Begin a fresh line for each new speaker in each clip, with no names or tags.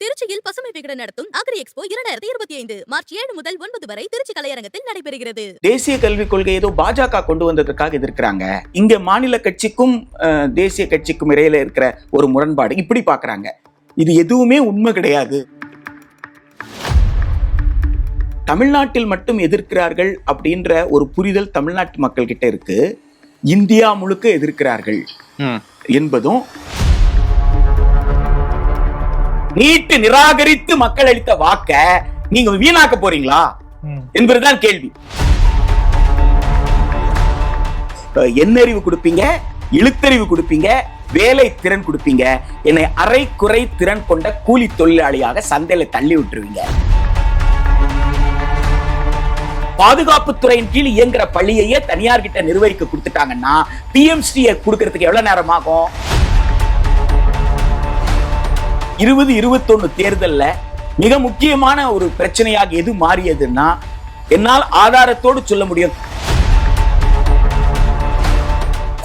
திருச்சியில் பசுமை விகடன் நடத்தும் அக்ரி எக்ஸ்போ இரண்டாயிரத்தி இருபத்தி ஐந்து மார்ச் ஏழு முதல் ஒன்பது வரை திருச்சி கலையரங்கத்தில் நடைபெறுகிறது.
தேசிய கல்விக் கொள்கை ஏதோ பாஜக கொண்டு வந்ததற்காக எதிர்க்கிறாங்க. இங்க மாநில கட்சிக்கும் தேசிய கட்சிக்கும் இடையில இருக்கிற ஒரு முரண்பாடு இப்படி பாக்குறாங்க இது எதுவுமே உண்மை கிடையாது. தமிழ்நாட்டில் மட்டும் எதிர்க்கிறார்கள் அப்படின்ற ஒரு புரிதல் தமிழ்நாட்டு மக்கள் கிட்ட இருக்கு. இந்தியா முழுக்க எதிர்க்கிறார்கள்
ம்.
என்பதும் நீட்டு நிராகரித்து மக்கள் அளித்த வாக்க நீங்க வீணாக்க போறீங்களா? என்பதுதான் கேள்வி. எண்ணறிவு கொடுப்பீங்க இழுத்தறிவு கொடுப்பீங்க வேலை திறன் கொடுப்பீங்க. என்னை அரை குறை திறன் கொண்ட கூலி தொழிலாளியாக சந்தையில தள்ளி விட்டுருவீங்க. பாதுகாப்புத்துறையின் கீழ் இயங்குற பள்ளியையே தனியார் கிட்ட நிர்வகிக்க கொடுத்துட்டாங்கன்னா பிஎம்சி கொடுக்கறதுக்கு எவ்வளவு நேரம் ஆகும் இருபது இருபத்தொன்னு தேர்தல்ல மிக முக்கியமான ஒரு பிரச்சனையாக எது மாறியதுன்னா என்னால் ஆதாரத்தோடு சொல்ல முடியும்.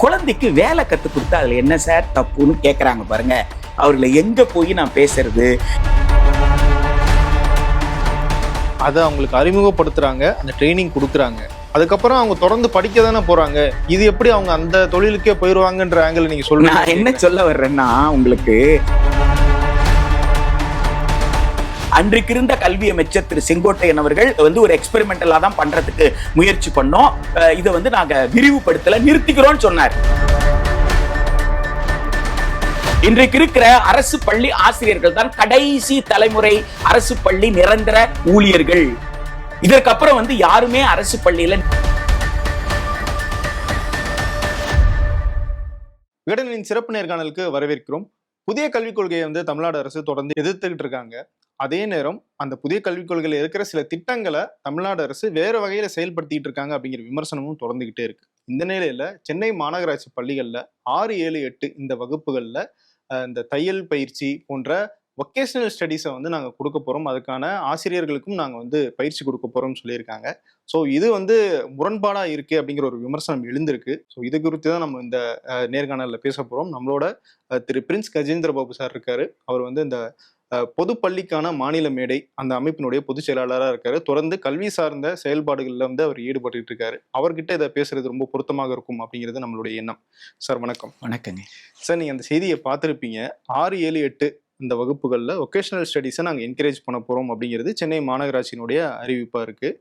குழந்தைக்கு வேலை கத்து கொடுத்தா அதுல என்ன சார்? தப்புன்னு கேக்குறாங்க பாருங்க. அவர்களை எங்க போய் நான் பேசுறது?
அதை அவங்களுக்கு அறிமுகப்படுத்துறாங்க அந்த ட்ரைனிங் கொடுக்குறாங்க. அதுக்கப்புறம் அவங்க தொடர்ந்து படிக்க தானே போறாங்க. இது எப்படி அவங்க அந்த தொழிலுக்கே போயிருவாங்கன்ற ஆங்கிள் நீங்க
நான் என்ன
சொல்லுங்க
சொல்ல வர்றேன்னா உங்களுக்கு அன்றைக்கு இருந்த கல்வி அமைச்சர் திரு செங்கோட்டையன் அவர்கள் வந்து ஒரு எக்ஸ்பெரிமெண்டலா தான் பண்றதுக்கு முயற்சி பண்ணோம். இதை வந்து நாங்க விரிவுபடுத்தல நிறுத்திக்கிறோம்னு சொன்னார். இன்றைக்கு இருக்கிற அரசு பள்ளி ஆசிரியர்கள் தான் கடைசி தலைமுறை அரசு பள்ளி நிரந்தர ஊழியர்கள். இதற்கப்புறம் வந்து யாருமே அரசு பள்ளியில
விகடனின் சிறப்பு நேர்காணலுக்கு வரவேற்கிறோம். புதிய கல்விக் கொள்கையை வந்து தமிழ்நாடு அரசு தொடர்ந்து எதிர்த்துக்கிட்டு இருக்காங்க. அதே நேரம் அந்த புதிய கல்விக் கொள்கையில் இருக்கிற சில திட்டங்களை தமிழ்நாடு அரசு வேறு வகையில் செயல்படுத்திட்டு இருக்காங்க அப்படிங்கிற விமர்சனமும் தொடர்ந்துகிட்டே இருக்கு. இந்த நிலையில சென்னை மாநகராட்சி பள்ளிகளில் ஆறு ஏழு எட்டு இந்த வகுப்புகளில் இந்த தையல் பயிற்சி போன்ற ஒகேஷனல் ஸ்டடீஸை வந்து நாங்கள் கொடுக்க போகிறோம் அதுக்கான ஆசிரியர்களுக்கும் நாங்கள் வந்து பயிற்சி கொடுக்க போகிறோம்னு சொல்லியிருக்காங்க. ஸோ இது வந்து முரண்பாடாக இருக்குது அப்படிங்கிற ஒரு விமர்சனம் எழுந்திருக்கு. ஸோ இது குறித்து தான் நம்ம இந்த நேர்காணலில் பேச போகிறோம் நம்மளோட திரு பிரின்ஸ் கஜேந்திர பாபு சார் இருக்கார். அவர் வந்து இந்த அஹ், பொது பள்ளிக்கான மாநில மேடை அந்த அமைப்பினுடைய பொதுச் செயலாளராக இருக்காரு. தொடர்ந்து கல்வி சார்ந்த செயல்பாடுகளில் வந்து அவர் ஈடுபட்டு இருக்காரு. அவர்கிட்ட இதை பேசுறது ரொம்ப பொருத்தமாக இருக்கும் அப்படிங்கிறது நம்மளுடைய எண்ணம். சார் வணக்கம்.
வணக்கங்க.
சார் நீங்கள் அந்த செய்தியை பார்த்துருப்பீங்க. ஆறு ஏழு எட்டு இந்த வகுப்புகளில் ஒகேஷனல் ஸ்டடீஸை நாங்கள் என்கரேஜ் பண்ண போகிறோம் அப்படிங்கிறது சென்னை மாநகராட்சியினுடைய அறிவிப்பாக இருக்குது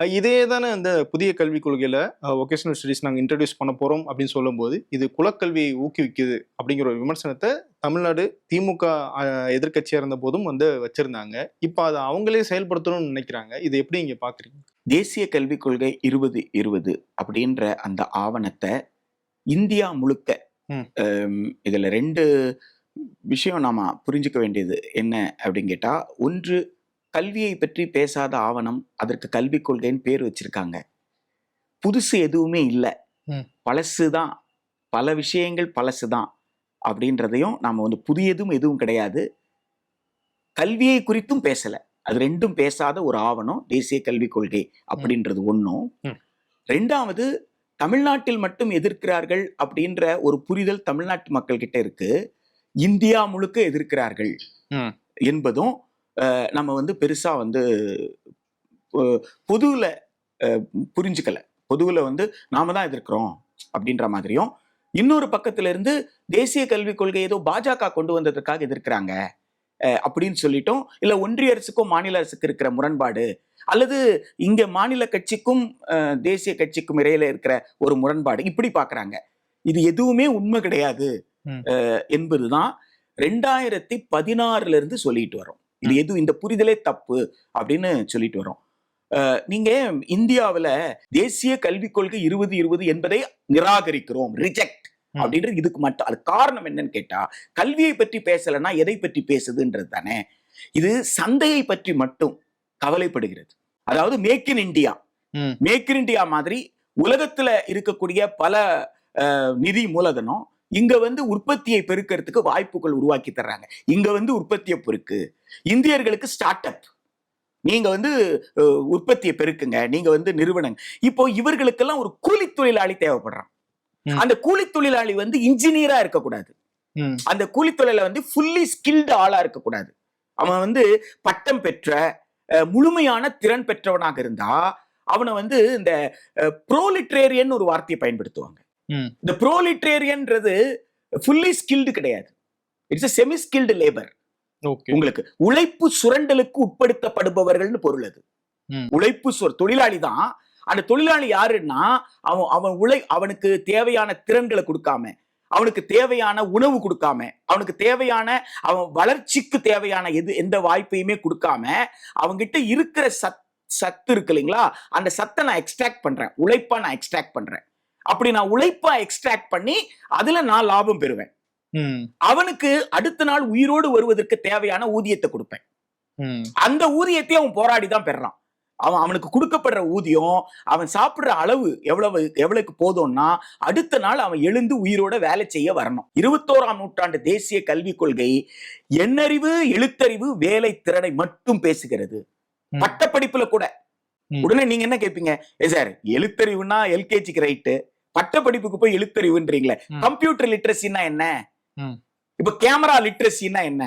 இதே தானே இந்த புதிய கல்விக் கொள்கையில் ஒகேஷனல் ஸ்டடீஸ் நாங்கள் இன்ட்ரடியூஸ் பண்ண போகிறோம் அப்படின்னு சொல்லும்போது இது குலக்கல்வியை ஊக்குவிக்குது அப்படிங்கிற ஒரு விமர்சனத்தை தமிழ்நாடு திமுக அஹ், எதிர்க்கட்சியா இருந்த போதும் வந்து வச்சிருந்தாங்க. இப்போ அதை அவங்களே செயல்படுத்தணும்னு நினைக்கிறாங்க. இது எப்படி இங்கே பார்க்குறீங்க
தேசிய கல்விக் கொள்கை இருபது இருபது அப்படின்ற அந்த ஆவணத்தை இந்தியா முழுக்க இதுல ரெண்டு விஷயம் நாம புரிஞ்சுக்க வேண்டியது என்ன அப்படின்னு கேட்டா ஒன்று கல்வியை பற்றி பேசாத ஆவணம் அதற்கு கல்விக் கொள்கைன்னு பேர் வச்சிருக்காங்க. புதுசு எதுவுமே இல்லை. பழசு தான் பல விஷயங்கள் பழசு தான் அப்படின்றதையும் நாம வந்து புதியதும் எதுவும் கிடையாது. கல்வியை குறித்தும் பேசல. அது ரெண்டும் பேசாத ஒரு ஆவணம் தேசிய கல்விக் கொள்கை அப்படின்றது ஒன்றும். ரெண்டாவது தமிழ்நாட்டில் மட்டும் எதிர்க்கிறார்கள் அப்படின்ற ஒரு புரிதல் தமிழ்நாட்டு மக்கள் கிட்ட இருக்கு. இந்தியா முழுக்க எதிர்க்கிறார்கள். என்பதும் நம்ம வந்து பெருசா வந்து பொதுவுல புரிஞ்சுக்கல. பொதுவுல வந்து நாம தான் எதிர்க்கிறோம் அப்படின்ற மாதிரியும் இன்னொரு பக்கத்துல இருந்து தேசிய கல்விக் கொள்கை ஏதோ பாஜக கொண்டு வந்ததற்காக எதிர்க்கிறாங்க. அப்படின்னு சொல்லிட்டோம் இல்ல ஒன்றிய அரசுக்கும் மாநில அரசுக்கு இருக்கிற முரண்பாடு அல்லது இங்க மாநில கட்சிக்கும் தேசிய கட்சிக்கும் இடையில இருக்கிற ஒரு முரண்பாடு இப்படி பாக்குறாங்க. இது எதுவுமே உண்மை கிடையாது.
ம்.
அஹ், என்பதுதான் ரெண்டாயிரத்தி பதினாறுல இருந்து சொல்லிட்டு வரோம் இது எதுவும் இந்த புரிதலே தப்பு அப்படின்னு சொல்லிட்டு வரோம் நீங்க இந்தியாவுல தேசிய கல்விக் கொள்கை இருபது இருபது என்பதை நிராகரிக்கிறோம் ரிஜெக்ட். அப்படின்றது இதுக்கு மட்டும் அது காரணம் என்னன்னு கேட்டா கல்வியை பற்றி பேசலைன்னா எதை பற்றி பேசுதுன்றது தானே. இது சந்தையை பற்றி மட்டும் கவலைப்படுகிறது. அதாவது make in India. Make in India மாதிரி உலகத்துல இருக்கக்கூடிய பல நிதி மூலதனம் இங்க வந்து உற்பத்தியை பெருக்கிறதுக்கு வாய்ப்புகள் உருவாக்கி தர்றாங்க. இங்க வந்து உற்பத்தியை பெருக்கு இந்தியர்களுக்கு ஸ்டார்ட் அப் நீங்க வந்து உற்பத்தியை பெருக்குங்க. நீங்க வந்து நிறுவனங்க. இப்போ இவர்களுக்கெல்லாம் ஒரு கூலி தொழிலாளி தேவைப்படுறான். அந்த கூலி தொழிலாளி வந்து இன்ஜினியரா இருக்கக்கூடாது. அந்த கூலி தொழில வந்து ஃபுல்லி ஸ்கில்டு ஆளா இருக்கக்கூடாது. அவன் வந்து பட்டம் பெற்ற முழுமையான திறன் பெற்றவனாக இருந்தா அவனை வந்து இந்த ப்ரோலிட்ரேரியன் ஒரு வார்த்தையை பயன்படுத்துவாங்க. இந்த ப்ரோலிட்ரேரியன்றது ஃபுல்லி ஸ்கில்டு கிடையாது. இட்ஸ் செமி ஸ்கில்டு லேபர் உங்களுக்கு உழைப்பு சுரண்டலுக்கு உட்படுத்தப்படுபவர்கள்னு பொருள் அது. உழைப்பு சுர தொழிலாளி தான். அந்த தொழிலாளி யாருன்னா அவன் அவன் உழை அவனுக்கு தேவையான திறன்களை கொடுக்காம அவனுக்கு தேவையான உணவு கொடுக்காம அவனுக்கு தேவையான அவன் வளர்ச்சிக்கு தேவையான எது எந்த வாய்ப்பையுமே கொடுக்காம அவன்கிட்ட இருக்கிற சத் சத்து இருக்கு இல்லைங்களா? அந்த சத்தை நான் எக்ஸ்ட்ராக்ட் பண்றேன். உழைப்பா நான் எக்ஸ்ட்ராக்ட் பண்றேன். அப்படி நான் உழைப்பா எக்ஸ்ட்ராக்ட் பண்ணி அதுல நான் லாபம் பெறுவேன். அவனுக்கு அடுத்த நாள் உயிரோடு வருவதற்கு தேவையான ஊதியத்தை கொடுப்பேன். அந்த ஊதியத்தை அவன் போராடி தான் பெறான். அவன் அவனுக்கு கொடுக்கப்படுற ஊதியம் அவன் சாப்பிடுற அளவு எவ்வளவு எவ்வளவுக்கு போதும்னா அடுத்த நாள் அவன் எழுந்து உயிரோட வேலை செய்ய வரணும். இருபத்தோராம் நூற்றாண்டு தேசிய கல்விக் கொள்கை எண்ணறிவு எழுத்தறிவு வேலை திறனை மட்டும் பேசுகிறது. பட்டப்படிப்புல கூட. உடனே நீங்க என்ன கேட்பீங்க ஏ சார் எழுத்தறிவுனா எல்கேஜிக்கு ரைட்டு பட்டப்படிப்புக்கு போய் எழுத்தறிவுன்றீங்களே. கம்ப்யூட்டர் லிட்ரஸின்னா என்ன. இப்ப கேமரா லிட்ரஸின்னா என்ன?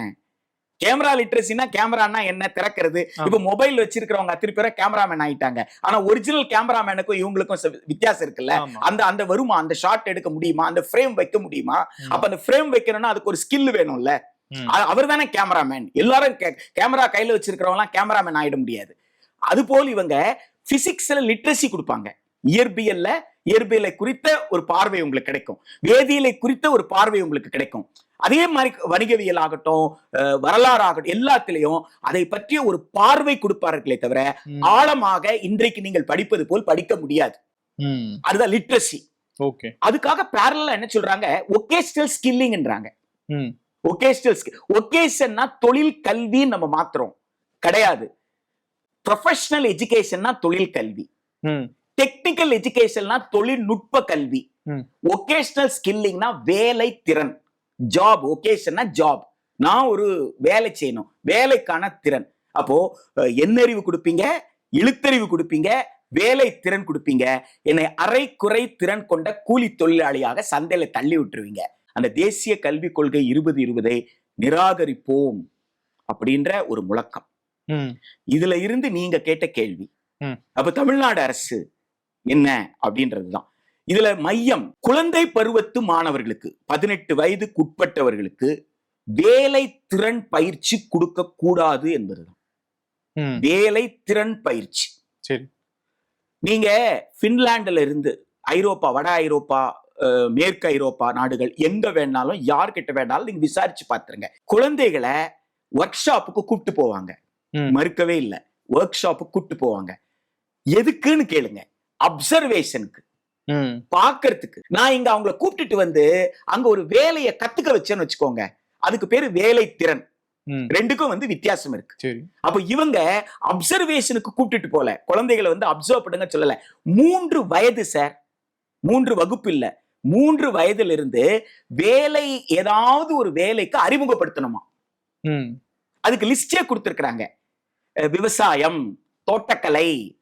கேமரா லிட்ரஸினா கேமரானா என்ன திறக்கிறது. இப்ப மொபைல் வச்சிருக்கிறவங்க அத்தனை பேரை கேமராமேன் ஆயிட்டாங்க. ஆனா ஒரிஜினல் கேமராமேனுக்கும் இவங்களுக்கும் வித்தியாசம் இருக்குல்ல. அந்த அந்த வருமா? அந்த ஷாட் எடுக்க முடியுமா? அந்த ஃப்ரேம் வைக்க முடியுமா. அப்ப அந்த ஃப்ரேம் வைக்கணும்னா அதுக்கு ஒரு ஸ்கில் வேணும்ல. அவர் தானே கேமராமேன் எல்லாரும் கேமரா கையில வச்சிருக்கிறவங்க எல்லாம் கேமராமேன் ஆயிட முடியாது. அது போல் இவங்க பிசிக்ஸ்ல லிட்ரஸி கொடுப்பாங்க. இயற்பியல்ல இயற்பியலை குறித்த ஒரு பார்வை உங்களுக்கு கிடைக்கும். வேதியியலை குறித்த ஒரு பார்வை உங்களுக்கு கிடைக்கும். அதே மாதிரி வணிகவியல் ஆகட்டும் அஹ், வரலாறு ஆகட்டும் எல்லாத்திலையும் அதை பற்றிய ஒரு பார்வை கொடுப்பார்களே தவிர. ஆழமாக இன்றைக்கு நீங்கள் படிப்பது போல் படிக்க முடியாது. அதுதான் லிட்ரஸி
ஓகே.
அதுக்காக பேரலா என்ன சொல்றாங்க? ஒகேஷனல் ஸ்கில்லிங்ன்றாங்க ஒகேஷனல் ஸ்கில் ஒகேஷன்னா தொழில் கல்வின்னு நம்ம மாத்துறோம். கிடையாது. ப்ரொஃபஷனல் எஜுகேஷன்னா தொழில் கல்வி. டெக்னிக்கல் எஜுகேஷன்னா தொழில்நுட்ப கல்வி. ஒகேஷனல் ஸ்கில்லிங்னா வேலை திறன். ஜாப் ஒகேஷன்னா ஜாப் நான் ஒரு வேலை செய்யணும். வேலைக்கான திறன். அப்போ எண்ணறிவு கொடுப்பீங்க இழுத்தறிவு கொடுப்பீங்க வேலை திறன் கொடுப்பீங்க. என்னை அரை குறை திறன் கொண்ட கூலி தொழிலாளியாக சந்தையில தள்ளி விட்டுருவீங்க. அந்த தேசிய கல்விக் கொள்கை இருபது இருபதை நிராகரிப்போம் அப்படின்ற ஒரு முழக்கம். இதுல இருந்து நீங்க கேட்ட கேள்வி. அப்ப தமிழ்நாடு அரசு என்ன அப்படின்றதுதான். இதுல மையம் குழந்தை பருவத்து மாணவர்களுக்கு பதினெட்டு வயதுக்கு உட்பட்டவர்களுக்கு வேலை திறன் பயிற்சி கொடுக்க கூடாது என்பதுதான். வேலை திறன் பயிற்சி. நீங்க பின்லாந்துல இருந்து ஐரோப்பா வட ஐரோப்பா மேற்கு ஐரோப்பா நாடுகள் எங்க வேணாலும் யார்கிட்ட வேணாலும் நீங்க விசாரிச்சு பாத்துருங்க. குழந்தைகளை ஒர்க் ஷாப்புக்கு கூப்பிட்டு போவாங்க. மறுக்கவே இல்லை. ஒர்க் ஷாப்புக்கு கூப்பிட்டு போவாங்க. எதுக்குன்னு கேளுங்க. அப்சர்வேஷனுக்கு
ம்.
பார்க்கிறதுக்கு. நான் இங்க அவங்கள கூப்பிட்டுட்டு வந்து அங்க ஒரு வேலையை கத்துக்க வச்சேன்னு வச்சுக்கோங்க. அதுக்கு பேரு வேலை திறன். ரெண்டுக்கும் வந்து வித்தியாசம் இருக்கு.
சரி.
அப்ப இவங்க அப்சர்வேஷனுக்கு கூப்பிட்டுட்டு போல. குழந்தைகளை வந்து அப்சர்வ் பண்ணுங்க சொல்லல. மூன்று வயது சார் மூன்று வகுப்பு இல்ல. மூன்று வயதுல இருந்து வேலை ஏதாவது ஒரு வேலைக்கு அறிமுகப்படுத்தணுமா?
ம்.
அதுக்கு லிஸ்டே கொடுத்துருக்குறாங்க. விவசாயம் தோட்டக்கலை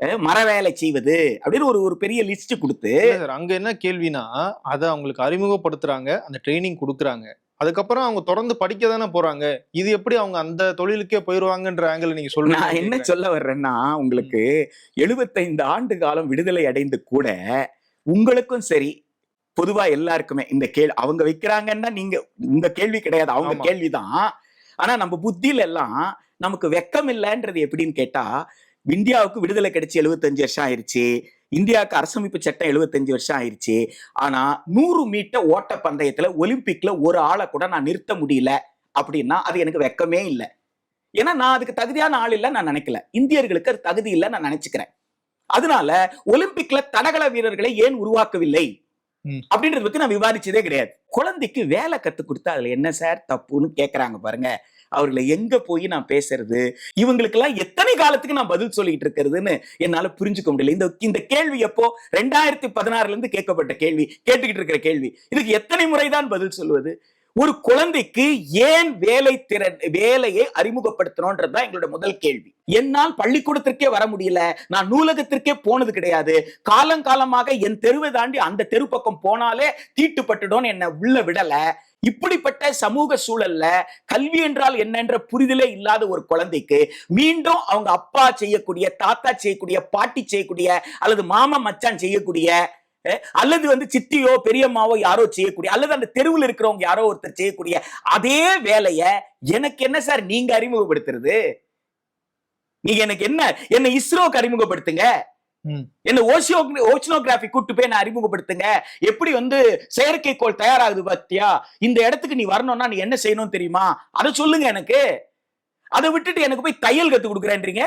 மர வேலை செய்வது அப்படின்னு ஒரு ஒரு பெரிய லிஸ்ட் கொடுத்து
அங்க என்ன கேள்வினா அதை அவங்களுக்கு அறிமுகப்படுத்துறாங்க அந்த ட்ரைனிங் கொடுக்குறாங்க. அதுக்கப்புறம் அவங்க தொடர்ந்து படிக்க தானே போறாங்க. இது எப்படி அவங்க அந்த தொழிலுக்கே போயிருவாங்கன்ற ஆங்கிள் நீங்க
நான் என்ன
சொல்லுங்க
சொல்ல வர்றேன்னா உங்களுக்கு எழுபத்தைந்து ஆண்டு காலம் விடுதலை அடைந்து கூட உங்களுக்கும் சரி பொதுவா எல்லாருக்குமே இந்த கேள்வி அவங்க வைக்கிறாங்கன்னா நீங்க உங்க கேள்வி கிடையாது அவங்க. கேள்விதான். ஆனா நம்ம புத்தியில எல்லாம் நமக்கு வெக்கம் இல்லைன்றது எப்படின்னு கேட்டா இந்தியாவுக்கு விடுதலை கிடைச்சு 75 வருஷம் ஆயிருச்சு. இந்தியாவுக்கு அரசமைப்பு சட்டம் 75 வருஷம் ஆயிருச்சு. ஆனா நூறு மீட்டர் ஓட்ட பந்தயத்துல ஒலிம்பிக்ல ஒரு ஆளை கூட நான் நிறுத்த முடியல அப்படின்னா அது எனக்கு வெக்கமே இல்லை. ஏன்னா நான் அதுக்கு தகுதியான ஆள் இல்லை நான் நினைக்கல. இந்தியர்களுக்கு அது தகுதி இல்லை நான் நினைச்சுக்கிறேன். அதனால ஒலிம்பிக்ல தடகள வீரர்களை ஏன் உருவாக்கவில்லை. அப்படின்றத பத்தி நான் விவாதிச்சதே கிடையாது. குழந்தைக்கு வேலை கத்து கொடுத்தா அதுல என்ன சார்? தப்புன்னு கேக்குறாங்க பாருங்க. அவர்களை எங்க போய் நான் பேசுறது? இவங்களுக்கெல்லாம் எத்தனை காலத்துக்கு நான் பதில் சொல்லிட்டு இருக்கிறதுன்னு என்னால புரிஞ்சுக்க முடியல. இந்த இந்த கேள்வி எப்போ? ரெண்டாயிரத்தி பதினாறுல இருந்து கேட்கப்பட்ட கேள்வி கேட்டுக்கிட்டு இருக்கிற கேள்வி. இதுக்கு எத்தனை முறைதான் பதில் சொல்லுவது ஒரு குழந்தைக்கு ஏன் வேலை திறன் வேலையை அறிமுகப்படுத்தணும்ன்றது தான் எங்களோட முதல் கேள்வி. என்னால் பள்ளிக்கூடத்திற்கே வர முடியல. நான் நூலகத்திற்கே போனது கிடையாது. காலங்காலமாக என் தெருவை தாண்டி அந்த தெரு பக்கம் போனாலே தீட்டுப்பட்டுடும் என்னை உள்ள விடல. இப்படிப்பட்ட சமூக சூழல்ல கல்வி என்றால் என்னன்ற புரிதலே இல்லாத ஒரு குழந்தைக்கு மீண்டும் அவங்க அப்பா செய்யக்கூடிய தாத்தா செய்யக்கூடிய பாட்டி செய்யக்கூடிய அல்லது மாமா மச்சான் செய்யக்கூடிய அல்லது வந்து சித்தியோ பெரியம்மாவோ யாரோ செய்யக்கூடிய அல்லது அந்த தெருவில் இருக்கிறவங்க யாரோ ஒருத்தர் செய்யக்கூடிய அதே வேலைய எனக்கு என்ன சார் நீங்க அறிமுகப்படுத்துறது? நீங்க எனக்கு என்ன என்ன இஸ்ரோக்கு அறிமுகப்படுத்துங்க. என்ன ஓசியோ ஓஷனோகிராஃபி கூட்டு போய் நான் அறிமுகப்படுத்துங்க? எப்படி வந்து செயற்கைக்கோள் தயாராகுது பாத்தியா? இந்த இடத்துக்கு நீ வரணும்னா நீ என்ன செய்யணும் தெரியுமா? அதை சொல்லுங்க எனக்கு. அதை விட்டுட்டு எனக்கு போய் தையல் கத்து கொடுக்குறேன்றீங்க?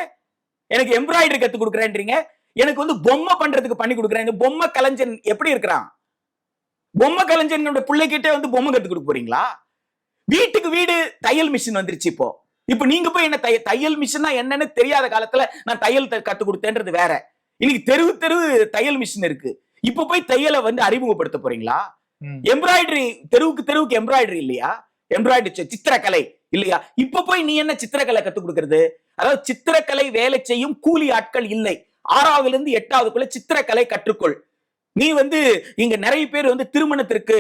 எனக்கு எம்ப்ராய்டரி கத்து கொடுக்குறேன்றீங்க? எனக்கு வந்து பொம்மை பண்றதுக்கு பண்ணி கொடுக்குறேன். இந்த பொம்மை கலைஞன் எப்படி இருக்கிறான்? பொம்மை கலைஞனோட பிள்ளைகிட்டே வந்து பொம்மை கத்து கொடுக்க போறீங்களா? வீட்டுக்கு வீடு தையல் மிஷின் வந்துருச்சு இப்போ. இப்போ நீங்க போய் என்ன தைய தையல் மிஷின்னா என்னன்னு தெரியாத காலத்துல நான் தையல் கத்து கொடுத்தேன்றது வேற. இன்னைக்கு தெருவு தெருவு தையல் மிஷின் இருக்கு. இப்போ போய் தையலை வந்து அறிமுகப்படுத்த போறீங்களா. எம்ப்ராய்டரி தெருவுக்கு தெருவுக்கு எம்ப்ராய்டரி இல்லையா? எம்ப்ராய்டரி சித்திரக்கலை இல்லையா? இப்ப போய் நீ என்ன சித்திரக்கலை கத்து கொடுக்கறது? அதாவது சித்திரக்கலை வேலை செய்யும் கூலி ஆட்கள் இல்லை. ஆறாவதுல இருந்து எட்டாவதுக்குள்ள சித்திரக்கலை கற்றுக்கொள். நீ வந்து இங்க நிறைய பேர் வந்து திருமணத்திற்கு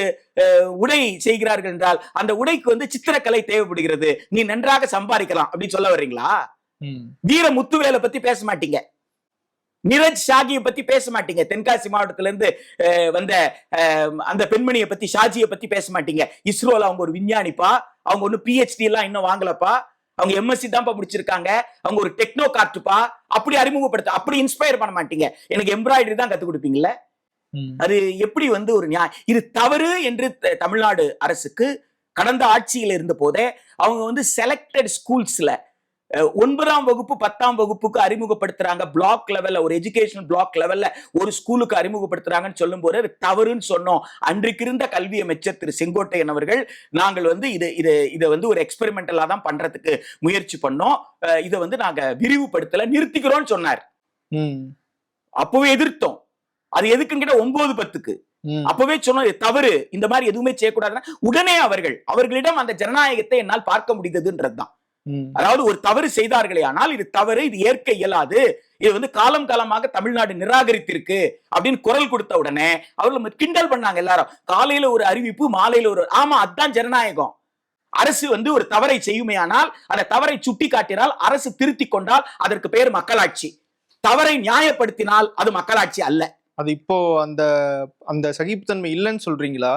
உடை செய்கிறார்கள் என்றால் அந்த உடைக்கு வந்து சித்திரக்கலை தேவைப்படுகிறது. நீ நன்றாக சம்பாதிக்கலாம் அப்படின்னு சொல்ல வர்றீங்களா. வீர முத்துவேலை பத்தி பேச மாட்டீங்க. நிரஜ் ஷாகியை பத்தி பேச மாட்டீங்க. தென்காசி மாவட்டத்துல இருந்து அஹ், வந்த அந்த பெண்மணியை பத்தி ஷாஜியை பத்தி பேச மாட்டீங்க. இஸ்ரோல அவங்க ஒரு விஞ்ஞானிப்பா? அவங்க ஒன்னும் பிஹெச்டி எல்லாம் இன்னும் வாங்கலப்பா? அவங்க எம்எஸ்சி தான்ப்பா முடிச்சிருக்காங்க. அவங்க ஒரு டெக்னோ கார்ட்டுப்பா அப்படி அறிமுகப்படுத்த அப்படி இன்ஸ்பயர் பண்ண மாட்டீங்க. எனக்கு எம்ப்ராய்டரி தான் கத்து கொடுப்பீங்கல்ல. அது எப்படி வந்து ஒரு நியாயம் இது தவறு என்று தமிழ்நாடு அரசுக்கு கடந்த ஆட்சியில் இருந்த போதே அவங்க வந்து செலக்டட் ஸ்கூல்ஸ்ல ஒன்பதாம் வகுப்பு பத்தாம் வகுப்புக்கு அறிமுகப்படுத்துறாங்க. பிளாக் லெவல்ல ஒரு எஜுகேஷன் பிளாக் லெவல்ல ஒரு ஸ்கூலுக்கு அறிமுகப்படுத்துறாங்கன்னு சொல்லும்போது அது தவறுன்னு சொன்னோம். அன்றைக்கு இருந்த கல்வி அமைச்சர் திரு செங்கோட்டையன் அவர்கள் நாங்கள் வந்து இது இது இதை வந்து ஒரு எக்ஸ்பெரிமெண்டலா தான் பண்றதுக்கு முயற்சி பண்ணோம். இதை வந்து நாங்க விரிவுபடுத்தல நிறுத்திக்கிறோம்னு சொன்னார். அப்பவே எதிர்த்தோம். அது எதுக்குன்னு கேட்டா ஒன்பது பத்துக்கு. அப்பவே சொன்னது தவறு. இந்த மாதிரி எதுவுமே செய்யக்கூடாதுன்னா உடனே அவர்கள் அவர்களிடம் அந்த ஜனநாயகத்தை என்னால் பார்க்க முடிந்ததுன்றதுதான். அதாவது ஒரு தவறு செய்தார்களே ஆனால் இது தவறு இது ஏற்க இயலாது. இது வந்து காலம் காலமாக தமிழ்நாடு நிராகரித்திருக்கு அப்படின்னு குரல் கொடுத்த உடனே அவர்கள் கிண்டல் பண்ணாங்க எல்லாரும். காலையில ஒரு அறிவிப்பு மாலையில ஒரு ஆமா அதான் ஜனநாயகம். அரசு வந்து ஒரு தவறை செய்யுமேயானால் அந்த தவறை சுட்டி காட்டினால் அரசு திருத்தி கொண்டால் அதற்கு பெயர் மக்களாட்சி. தவறை நியாயப்படுத்தினால் அது மக்களாட்சி அல்ல.
அது இப்போ அந்த அந்த சகிப்புத்தன்மை இல்லைன்னு சொல்றீங்களா?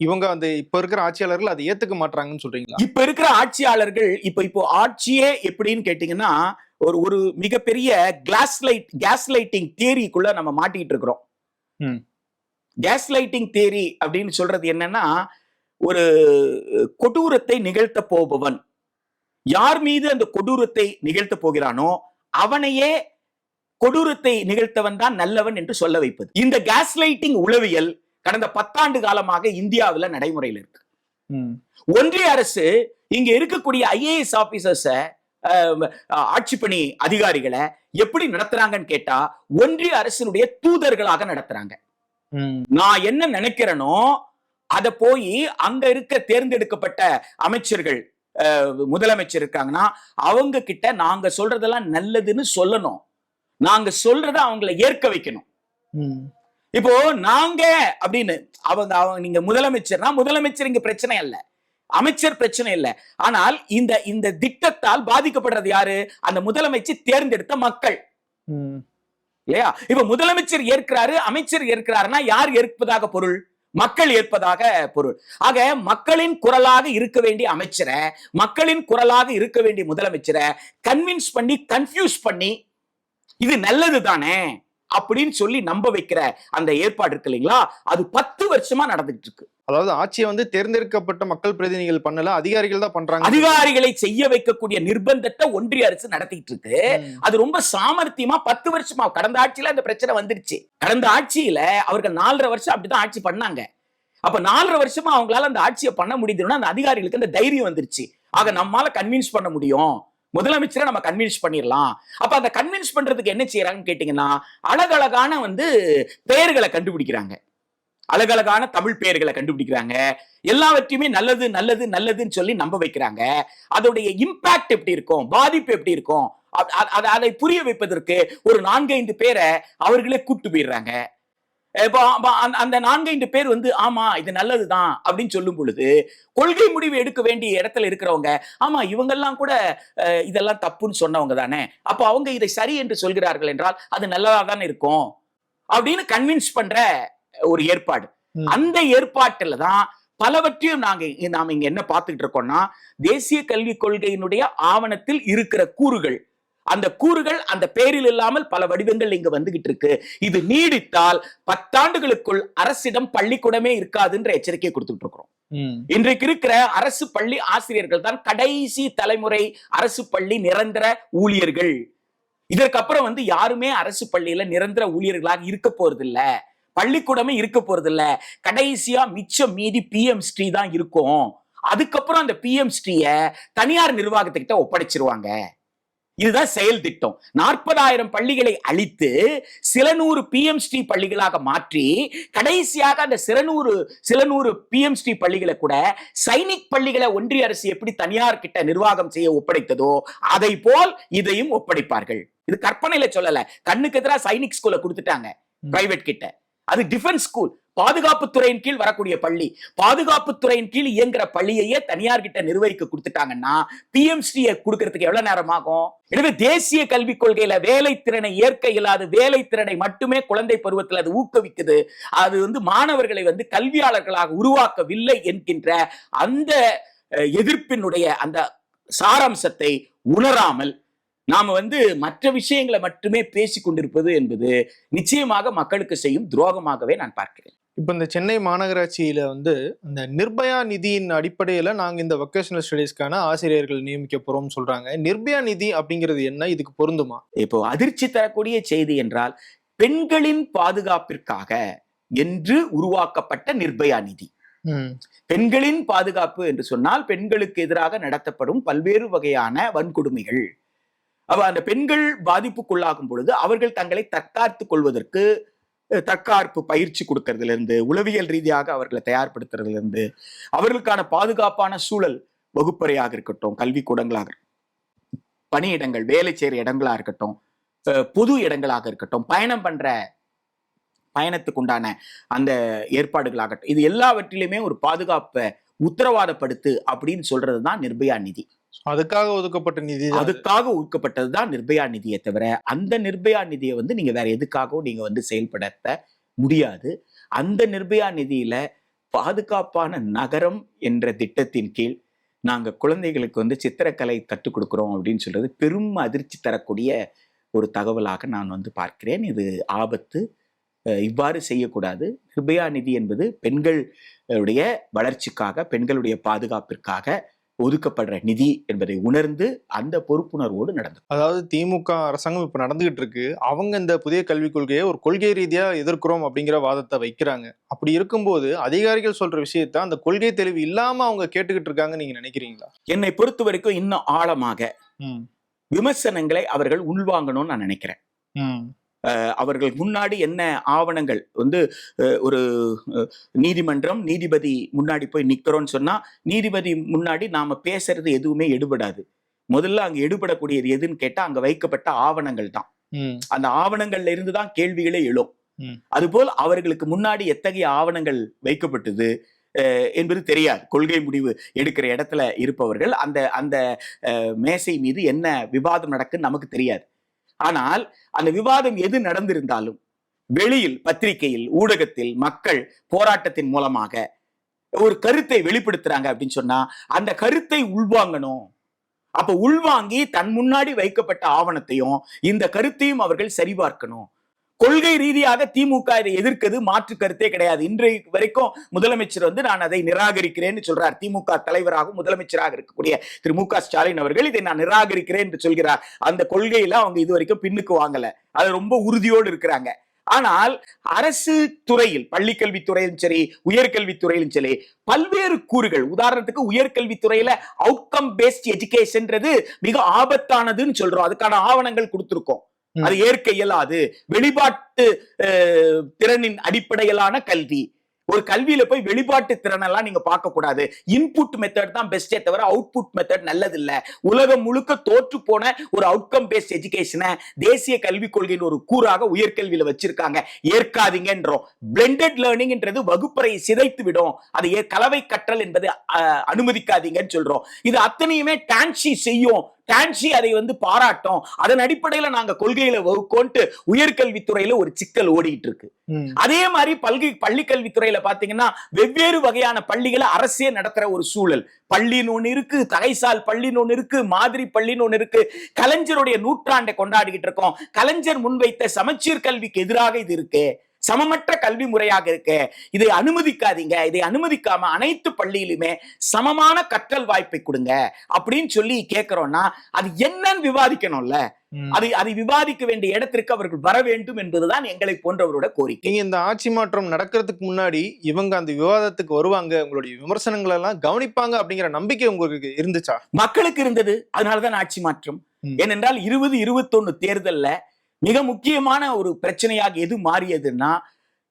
இவங்க அந்த இப்ப இருக்கிற ஆட்சியாளர்கள் அதை ஏத்துக்க மாட்டாங்கன்னு சொல்றீங்களா?
இப்ப இருக்கிற ஆட்சியாளர்கள் இப்ப இப்போ ஆட்சியே எப்படின்னு கேட்டீங்கன்னா ஒரு ஒரு மிகப்பெரிய கிளாஸ் லைட் கேஸ் லைட்டிங் தியரிக்குள்ள நம்ம மாட்டிட்டு இருக்கிறோம். கேஸ் லைட்டிங் தியரி அப்படின்னு சொல்றது என்னன்னா ஒரு கொடூரத்தை நிகழ்த்த போபவன். யார் மீது அந்த கொடூரத்தை நிகழ்த்த போகிறானோ அவனையே கொடூரத்தை நிகழ்த்தவன் தான் நல்லவன் என்று சொல்ல வைப்பது. இந்த கேஸ் லைட்டிங் உளவியல் கடந்த பத்தாண்டு காலமாக இந்தியாவுல நடைமுறையில் இருக்கு. ஒன்றிய அரசு இங்க இருக்கக்கூடிய ஐஏஎஸ் ஆபீசர்ஸ ஆட்சி பணி அதிகாரிகளை எப்படி நடத்துறாங்கன்னு கேட்டா ஒன்றிய அரசினுடைய தூதர்களாக நடத்துறாங்க. நான் என்ன நினைக்கிறேனோ அத போய் அங்க இருக்க தேர்ந்தெடுக்கப்பட்ட அமைச்சர்கள் முதலமைச்சர் இருக்காங்கன்னா அவங்க கிட்ட நாங்க சொல்றதெல்லாம் நல்லதுன்னு சொல்லணும் நாங்க சொல்றத அவங்கள ஏற்க வைக்கணும். இப்போ நாங்க அப்படின்னு அவங்க அவங்க நீங்க முதலமைச்சர்னா முதலமைச்சர் இங்க பிரச்சனை அல்ல. அமைச்சர் பிரச்சனை இல்ல. ஆனால் இந்த இந்த திட்டத்தால் பாதிக்கப்படுறது யாரு? அந்த முதலமைச்சர் தேர்ந்தெடுத்த மக்கள்.
ம்.
இல்லையா? இப்ப முதலமைச்சர் ஏற்கிறாரு அமைச்சர் ஏற்கிறாருன்னா யார் ஏற்பதாக பொருள்? மக்கள் ஏற்பதாக பொருள். ஆக மக்களின் குரலாக இருக்க வேண்டிய அமைச்சரை மக்களின் குரலாக இருக்க வேண்டிய முதலமைச்சரை கன்வின்ஸ் பண்ணி கன்ஃபியூஸ் பண்ணி இது நல்லது தானே? அப்படின்னு சொல்லி நம்ப வைக்கிற அந்த ஏற்பாடு இருக்கு இல்லைங்களா? அது பத்து வருஷமா நடந்துட்டு இருக்கு.
அதாவது ஆட்சியை வந்து தேர்ந்தெடுக்கப்பட்ட மக்கள் பிரதிநிதிகள் பண்ணல அதிகாரிகள் தான் பண்றாங்க.
அதிகாரிகளை செய்ய வைக்கக்கூடிய நிர்பந்தத்தை ஒன்றிய அரசு நடத்திட்டு இருக்கு. அது ரொம்ப சாமர்த்தியமா பத்து வருஷமா கடந்த ஆட்சியில அந்த பிரச்சனை வந்துருச்சு. கடந்த ஆட்சியில அவர்கள் நாலரை வருஷம் அப்படிதான் ஆட்சி பண்ணாங்க. அப்ப நாலரை வருஷமா அவங்களால அந்த ஆட்சியை பண்ண முடியுதுன்னா அந்த அதிகாரிகளுக்கு அந்த தைரியம் வந்துருச்சு. ஆக நம்மால கன்வின்ஸ் பண்ண முடியும். முதலமைச்சரை நம்ம கன்வின்ஸ் பண்ணிடலாம் அப்ப அந்த கன்வின்ஸ் பண்றதுக்கு என்ன செய்யறாங்கன்னு கேட்டீங்கன்னா அழகழகான வந்து பெயர்களை கண்டுபிடிக்கிறாங்க. அழகழகான தமிழ் பெயர்களை கண்டுபிடிக்கிறாங்க. எல்லாவற்றையுமே நல்லது நல்லது நல்லதுன்னு சொல்லி நம்ப வைக்கிறாங்க. அதோடைய இம்பாக்ட் எப்படி இருக்கும்? பாதிப்பு எப்படி இருக்கும்? அதை புரிய வைப்பதற்கு ஒரு நான்கைந்து பேரை அவர்களே கூப்பிட்டு போயிடுறாங்க. இப்போ அந்த- நான்கைந்து பேர் வந்து ஆமா இது நல்லதுதான் அப்படின்னு சொல்லும் பொழுது கொள்கை முடிவு எடுக்க வேண்டிய இடத்துல இருக்கிறவங்க ஆமா இவங்கெல்லாம் கூட இதெல்லாம் தப்புன்னு சொன்னவங்க தானே. அப்போ அவங்க இதை சரி என்று சொல்கிறார்கள் என்றால் அது நல்லதா தானே இருக்கும்? அப்படின்னு கன்வின்ஸ் பண்ற ஒரு ஏற்பாடு. அந்த ஏற்பாட்டுல தான் பலவற்றையும் நாங்க நாம இங்க என்ன பார்த்துக்கிட்டு இருக்கோம்னா தேசிய கல்விக் கொள்கையினுடைய ஆவணத்தில் இருக்கிற கூறுகள் அந்த கூறுகள் அந்த பேரில் இல்லாமல் பல வடிவங்கள் இங்க வந்துகிட்டு இருக்கு. இது நீடித்தால் பத்தாண்டுகளுக்குள் அரசிடம் பள்ளிக்கூடமே இருக்காதுன்ற எச்சரிக்கை கொடுத்துட்டு இருக்கிறோம். இன்றைக்கு இருக்கிற அரசு பள்ளி ஆசிரியர்கள் தான் கடைசி தலைமுறை அரசு பள்ளி நிரந்தர ஊழியர்கள். இதற்கப்புறம் வந்து யாருமே அரசு பள்ளியில நிரந்தர ஊழியர்களாக இருக்க போறதில்ல. பள்ளிக்கூடமே இருக்க போறதில்ல. கடைசியா மிச்சம் மீதி பிஎம்ஸ்டி தான் இருக்கும். அதுக்கப்புறம் அந்த பிஎம்ஸ்டிய தனியார் நிர்வாகத்துக்கிட்ட ஒப்படைச்சிருவாங்க. இதுதான் செயல் திட்டம். நாற்பதாயிரம் பள்ளிகளை அழித்து சில நூறு பிஎம்ஸ்டி பள்ளிகளாக மாற்றி கடைசியாக அந்த சில நூறு சில நூறு பிஎம்ஸ்டி பள்ளிகளை கூட சைனிக் பள்ளிகளை ஒன்றிய அரசு எப்படி தனியார் கிட்ட நிர்வாகம் செய்ய ஒப்படைத்ததோ அதை போல் இதையும் ஒப்படைப்பார்கள். இது கற்பனையில சொல்லல. கண்ணுக்கு எதிராக சைனிக் ஸ்கூலை கொடுத்துட்டாங்க. பிரைவேட் கிட்ட. அது டிஃபென்ஸ் ஸ்கூல் பாதுகாப்புத்துறையின் கீழ் வரக்கூடிய பள்ளி. பாதுகாப்புத்துறையின் கீழ் இயங்குற பள்ளியையே தனியார் கிட்ட நிர்வகிக்க கொடுத்துட்டாங்கன்னா பிஎம்ஸ்டி கொடுக்கறதுக்கு எவ்வளவு நேரம் ஆகும்? எனவே தேசிய கல்விக் கொள்கையில வேலை திறனை ஏற்க இல்லாத வேலை திறனை மட்டுமே குழந்தை பருவத்தில் அது ஊக்குவிக்குது அது வந்து மாணவர்களை வந்து கல்வியாளர்களாக உருவாக்கவில்லை என்கின்ற அந்த எதிர்ப்பினுடைய அந்த சாராம்சத்தை உணராமல் நாம வந்து மற்ற விஷயங்களை மட்டுமே பேசிக் கொண்டிருப்பது என்பது நிச்சயமாக மக்களுக்கு செய்யும் துரோகமாகவே நான் பார்க்கிறேன்.
இப்ப இந்த சென்னை மாநகராட்சியில வந்து இந்த நிர்பயா நிதியின் அடிப்படையில நாங்க இந்த வொக்கேஷனல் ஸ்டடீஸ்க்கான ஆசிரியர்கள் நியமிக்க போறோம்னு சொல்றாங்க. நிர்பயா நிதி அப்படிங்கிறது என்ன? இதுக்கு பொருந்துமா?
இப்போ அதிர்ச்சி தரக்கூடிய செய்தி என்றால் பெண்களின் பாதுகாப்பிற்காக என்று உருவாக்கப்பட்ட நிர்பயா நிதி.
ம்.
பெண்களின் பாதுகாப்பு என்று சொன்னால் பெண்களுக்கு எதிராக நடத்தப்படும் பல்வேறு வகையான வன்கொடுமைகள். அப்ப அந்த பெண்கள் பாதிப்புக்குள்ளாகும் பொழுது அவர்கள் தங்களை தற்காத்துக் கொள்வதற்கு தற்காப்பு பயிற்சி கொடுக்கறதுல இருந்து உளவியல் ரீதியாக அவர்களை தயார்படுத்துறதுல இருந்து அவர்களுக்கான பாதுகாப்பான சூழல் வகுப்பறையாக இருக்கட்டும் கல்விக்கூடங்களாக பணியிடங்கள் வேலை செய்கிற இடங்களா இருக்கட்டும் அஹ், பொது இடங்களாக இருக்கட்டும் பயணம் பண்ற பயணத்துக்கு உண்டான அந்த ஏற்பாடுகளாகட்டும். இது எல்லாவற்றிலுமே ஒரு பாதுகாப்பை உத்தரவாதப்படுத்து அப்படின்னு சொல்றது தான் நிர்பயா நிதி.
அதுக்காக ஒதுக்கப்பட்ட நிதி
அதுக்காக ஒதுக்கப்பட்டது தான் நிர்பயா நிதியை தவிர அந்த நிர்பயா நிதியை வந்து நீங்க வேற எதுக்காகவும் நீங்க வந்து செயல்படுத்த முடியாது. அந்த நிர்பயா நிதியில பாதுகாப்பான நகரம் என்ற திட்டத்தின் கீழ் நாங்க குழந்தைகளுக்கு வந்து சித்திரக்கலை கற்றுக் கொடுக்குறோம் அப்படின்னு சொல்றது பெரும் அதிர்ச்சி தரக்கூடிய ஒரு தகவலாக நான் வந்து பார்க்கிறேன். இது ஆபத்து இவ்வாறு செய்யக்கூடாது. நிர்பயா நிதி என்பது பெண்களுடைய வளர்ச்சிக்காக பெண்களுடைய பாதுகாப்பிற்காக ஒதுக்கப்படுற நிதி என்பதை உணர்ந்து அந்த பொறுப்புணர்வோடு நடந்து
அதாவது திமுக அரசாங்கம் இப்ப நடந்துகிட்டு இருக்கு. அவங்க இந்த புதிய கல்விக் கொள்கையை ஒரு கொள்கை ரீதியா எதிர்க்கிறோம் அப்படிங்கிற வாதத்தை வைக்கிறாங்க. அப்படி இருக்கும்போது அதிகாரிகள் சொல்ற விஷயத்த அந்த கொள்கை தெளிவு இல்லாம அவங்க கேட்டுக்கிட்டு இருக்காங்க நீங்க நினைக்கிறீங்களா?
என்னை பொறுத்த வரைக்கும் இன்னும் ஆழமாக. விமர்சனங்களை அவர்கள் உள்வாங்கணும்னு நான் நினைக்கிறேன். அவர்கள் முன்னாடி என்ன ஆவணங்கள்? வந்து ஒரு நீதிமன்றம் நீதிபதி முன்னாடி போய் நிக்கிறோம்னு சொன்னா நீதிபதி முன்னாடி நாம பேசுறது எதுவுமே எடுபடாது. முதல்ல அங்க எடுபடக்கூடியது எதுன்னு கேட்டா அங்க வைக்கப்பட்ட ஆவணங்கள் தான். அந்த ஆவணங்கள்ல இருந்து தான் கேள்விகளே எழும். அதுபோல் அவர்களுக்கு முன்னாடி எத்தகைய ஆவணங்கள் வைக்கப்பட்டது என்பது தெரியாது. கொள்கை முடிவு எடுக்கிற இடத்துல இருப்பவர்கள் அந்த அந்த மேசை மீது என்ன விவாதம் நடக்குன்னு நமக்கு தெரியாது. ஆனால் அந்த விவாதம் எது நடந்திருந்தாலும் வெளியில் பத்திரிகையில் ஊடகத்தில் மக்கள் போராட்டத்தின் மூலமாக ஒரு கருத்தை வெளிப்படுத்துறாங்க அப்படின்னு சொன்னா அந்த கருத்தை உள்வாங்கணும். அப்ப உள்வாங்கி தன் முன்னாடி வைக்கப்பட்ட ஆவணத்தையும் இந்த கருத்தையும் அவர்கள் சரிபார்க்கணும். கொள்கை ரீதியாக திமுக இதை எதிர்க்கிறது மாற்று கருத்தே கிடையாது. இன்றைய வரைக்கும் முதலமைச்சர் வந்து நான் அதை நிராகரிக்கிறேன்னு சொல்றார். திமுக தலைவராகவும் முதலமைச்சராக இருக்கக்கூடிய திரு மு ஸ்டாலின் அவர்கள் இதை நான் நிராகரிக்கிறேன் என்று சொல்கிறார். அந்த கொள்கையில அவங்க இது வரைக்கும் பின்னுக்கு வாங்கல. அது ரொம்ப உறுதியோடு இருக்கிறாங்க. ஆனால் அரசு துறையில் பள்ளிக்கல்வித்துறையிலும் சரி உயர்கல்வித்துறையிலும் சரி பல்வேறு கூறுகள் உதாரணத்துக்கு உயர்கல்வித்துறையில அவுட்கம் பேஸ்ட் எஜுகேஷன்ன்றது மிக ஆபத்தானதுன்னு சொல்றோம். அதுக்கான ஆவணங்கள் கொடுத்துருக்கோம். அது ஏற்க இயலாது. வெளிப்பாட்டு திறனின் அடிப்படையிலான கல்வி. ஒரு கல்வியில போய் வெளிப்பாட்டு திறனெல்லாம் நீங்க பார்க்க கூடாது இன்புட் மெத்தட் தான் பெஸ்டே தவிர அவுட்புட் மெத்தட் நல்லது இல்ல உலகம் முழுக்க தோற்று போன ஒரு அவுட்கம் பேஸ்ட் எஜுகேஷனை தேசிய கல்விக் கொள்கையின் ஒரு கூறாக உயர்கல்வியில வச்சிருக்காங்க. ஏற்காதீங்கன்றோம். பிளெண்டட் லேர்னிங்ன்றது வகுப்பறையை சிதைத்து விடும் அதை கலவை கற்றல் என்பது அனுமதிக்காதீங்கன்னு சொல்றோம். இது அத்தனையுமே டான்சி செய்யும் டான்சி அதை வந்து பாராட்டும். அதன் அடிப்படையில நாங்க கொள்கையில வகுக்கோன்ட்டு உயர்கல்வித்துறையில ஒரு சிக்கல் ஓடிட்டு இருக்கு. அதே மாதிரி பல்கி பள்ளி கல்வித்துறையில பாத்தீங்கன்னா வெவ்வேறு வகையான பள்ளிகளை அரசே நடத்துற ஒரு சூழல். பள்ளின்னு ஒண்ணு இருக்கு தகைசால் பள்ளின்னு ஒண்ணு இருக்கு மாதிரி பள்ளின்னு ஒண்ணு இருக்கு. கலைஞருடைய நூற்றாண்டை கொண்டாடிக்கிட்டு இருக்கோம் கலைஞர் முன்வைத்த சமச்சீர் கல்விக்கு எதிராக இது இருக்கு. சமமற்ற கல்வி முறையாக இருக்கு. இதை அனுமதிக்காதீங்க. இதை அனுமதிக்காம அனைத்து பள்ளியிலுமே சமமான கற்றல் வாய்ப்பை கொடுங்க. அப்படின்னு சொல்லி கேட்கிறோம்னா அது என்னன்னு விவாதிக்கணும்ல. அது அதை விவாதிக்க வேண்டிய இடத்திற்கு அவர்கள் வர வேண்டும் என்பதுதான் எங்களை போன்றவரோட கோரிக்கை.
இந்த ஆட்சி மாற்றம் நடக்கிறதுக்கு முன்னாடி இவங்க அந்த விவாதத்துக்கு வருவாங்க. உங்களுடைய விமர்சனங்கள் எல்லாம் கவனிப்பாங்க அப்படிங்கிற நம்பிக்கை உங்களுக்கு இருந்துச்சா?
மக்களுக்கு இருந்தது. அதனாலதான் ஆட்சி மாற்றம். ஏனென்றால் இருபது இருபத்தொன்னு தேர்தல்ல மிக முக்கியமான ஒரு பிரச்சனையாக எது மாறியதுன்னா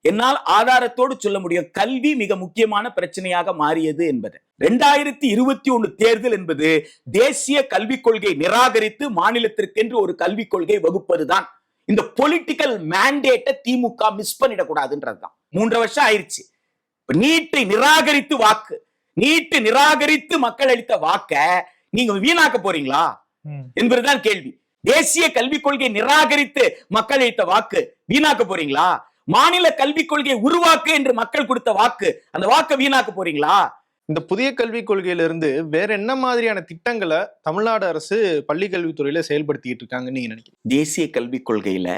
என்னால் ஆதாரத்தோடு சொல்ல முடியும். கல்வி மிக முக்கியமான பிரச்சனையாக மாறியது என்பது. ரெண்டாயிரத்தி இருபத்தி ஒண்ணு தேர்தல் என்பது தேசிய கல்விக் கொள்கை நிராகரித்து மாநிலத்திற்கென்று ஒரு கல்விக் கொள்கை வகுப்பதுதான். இந்த பொலிட்டிக்கல் மேண்டேட்டை திமுக மிஸ் பண்ணிடக்கூடாதுன்றதுதான். மூன்றரை வருஷம் ஆயிருச்சு நீட்டை நிராகரித்து வாக்கு. நீட்டு நிராகரித்து மக்கள் அளித்த வாக்க நீங்க வீணாக்க போறீங்களா? என்பதுதான் கேள்வி. தேசிய கல்விக் கொள்கை நிராகரித்து மக்கள் அளித்த வாக்கு. வீணாக்க போறீங்களா? மாநில கல்விக் கொள்கையை உருவாக்கு என்று மக்கள் கொடுத்த வாக்கு. அந்த வாக்கை வீணாக்க போறீங்களா?
இந்த புதிய கல்விக் கொள்கையில இருந்து வேற என்ன மாதிரியான திட்டங்களை தமிழ்நாடு அரசு பள்ளி கல்வித்துறையில செயல்படுத்திட்டு இருக்காங்கன்னு நீங்க நினைக்கிறீங்க?
தேசிய கல்விக் கொள்கையில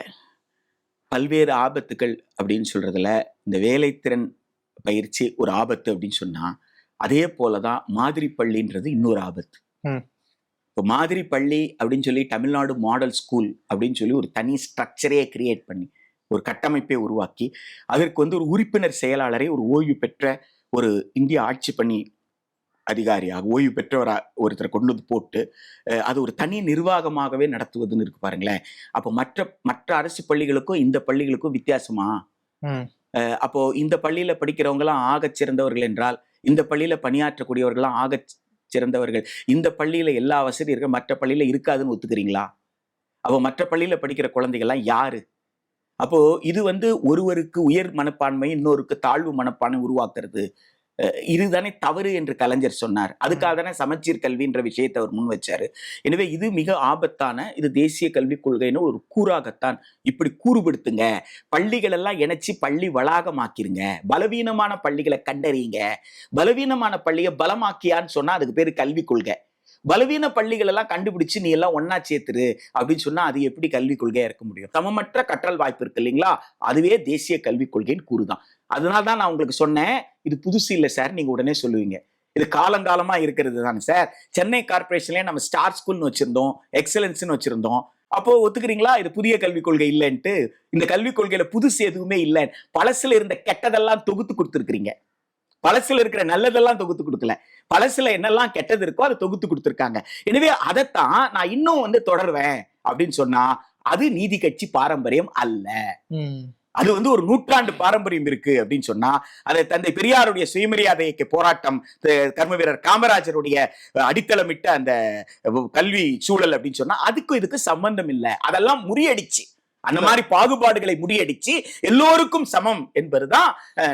பல்வேறு ஆபத்துகள் அப்படின்னு சொல்றதுல இந்த வேலைத்திறன் பயிற்சி ஒரு ஆபத்து அப்படின்னு சொன்னா அதே போலதான் மாதிரி பள்ளின்றது இன்னொரு ஆபத்து. இப்போ மாதிரி பள்ளி அப்படின்னு சொல்லி தமிழ்நாடு மாடல் ஸ்கூல் அப்படின்னு சொல்லி ஒரு தனி ஸ்ட்ரக்சரே கிரியேட் பண்ணி ஒரு கட்டமைப்பை உருவாக்கி அதற்கு வந்து ஒரு உறுப்பினர் செயலாளரை ஒரு ஓய்வு பெற்ற ஒரு இந்திய ஆட்சி பணி அதிகாரியாக ஓய்வு பெற்ற ஒரு ஒருத்தரை கொண்டு வந்து போட்டு அது ஒரு தனி நிர்வாகமாகவே நடத்துவதுன்னு இருக்கு பாருங்களேன். அப்போ மற்ற மற்ற அரசு பள்ளிகளுக்கும் இந்த பள்ளிகளுக்கும் வித்தியாசமா? அப்போ இந்த பள்ளியில படிக்கிறவங்களாம் ஆகச் சிறந்தவர்கள் என்றால் இந்த பள்ளியில பணியாற்றக்கூடியவர்களாம் ஆகச் சிறந்தவர்கள். இந்த பள்ளியில எல்லா வசதியும் இருக்க மற்ற பள்ளியில இருக்காதுன்னு ஒத்துக்கிறீங்களா? அப்போ மற்ற பள்ளியில படிக்கிற குழந்தைகள்லாம் யாரு? அப்போ இது வந்து ஒருவருக்கு உயர் மனப்பான்மை இன்னொருக்கு தாழ்வு மனப்பான்மை உருவாக்குறது. இதுதானே தவறு என்று கலைஞர் சொன்னார். அதுக்காக தானே சமச்சீர் கல்வின்ற விஷயத்தை அவர் முன் வச்சாரு எனவே இது மிக ஆபத்தான இது தேசிய கல்விக் கொள்கைன்னு ஒரு கூறாகத்தான் இப்படி கூறுபடுத்துங்க. பள்ளிகள் எல்லாம் இணைச்சு பள்ளி வளாகமாக்கிருங்க. பலவீனமான பள்ளிகளை கண்டறியுங்க. பலவீனமான பள்ளியை பலமாக்கியான்னு சொன்னா அதுக்கு பேரு கல்விக் கொள்கை. பலவீன பள்ளிகள் எல்லாம் கண்டுபிடிச்சு நீ எல்லாம் ஒன்னா சேர்த்துரு அப்படின்னு சொன்னா அது எப்படி கல்விக் கொள்கையா இருக்க முடியும்? சமமற்ற கற்றல் வாய்ப்பு இருக்கு இல்லைங்களா? அதுவே தேசிய கல்விக் கொள்கைன்னு கூறுதான். அதனால தான் நான் உங்களுக்கு சொன்னேன் இது புதுசு இல்லை சார் நீங்க உடனே சொல்லுவீங்க. இது காலங்காலமா இருக்கிறது தானே சார். சென்னை கார்பரேஷன்லயே நம்ம ஸ்டார் ஸ்கூல்னு வச்சிருந்தோம் எக்ஸலன்ஸ்னு வச்சிருந்தோம். அப்போ ஒத்துக்கிறீங்களா? இது புதிய கல்விக் கொள்கை இல்லைன்ட்டு. இந்த கல்விக் கொள்கையில புதுசு எதுவுமே இல்லை பழசுல இருந்த கெட்டதெல்லாம் தொகுத்து கொடுத்துருக்கீங்க பழசுல இருக்கிற நல்லதெல்லாம் தொகுத்து கொடுக்கல. பழசுல என்னெல்லாம் கெட்டது இருக்கோ அதை தொகுத்து கொடுத்துருக்காங்க. எனவே அதைத்தான் நான் இன்னும் வந்து தொடருவேன் அப்படின்னு சொன்னா அது நீதி கட்சி பாரம்பரியம் அல்ல. அது வந்து ஒரு நூற்றாண்டு பாரம்பரியம் இருக்கு அப்படின்னு சொன்னா அதை தந்தை பெரியாருடைய சுயமரியாதைக்கு போராட்டம் கர்ம வீரர் காமராஜருடைய அடித்தளமிட்ட அந்த கல்வி சூழல் அப்படின்னு சொன்னா அதுக்கும் இதுக்கு சம்பந்தம் இல்லை. அதெல்லாம் முறியடிச்சு. அந்த மாதிரி பாகுபாடுகளை முறியடிச்சு எல்லோருக்கும் சமம் என்பதுதான்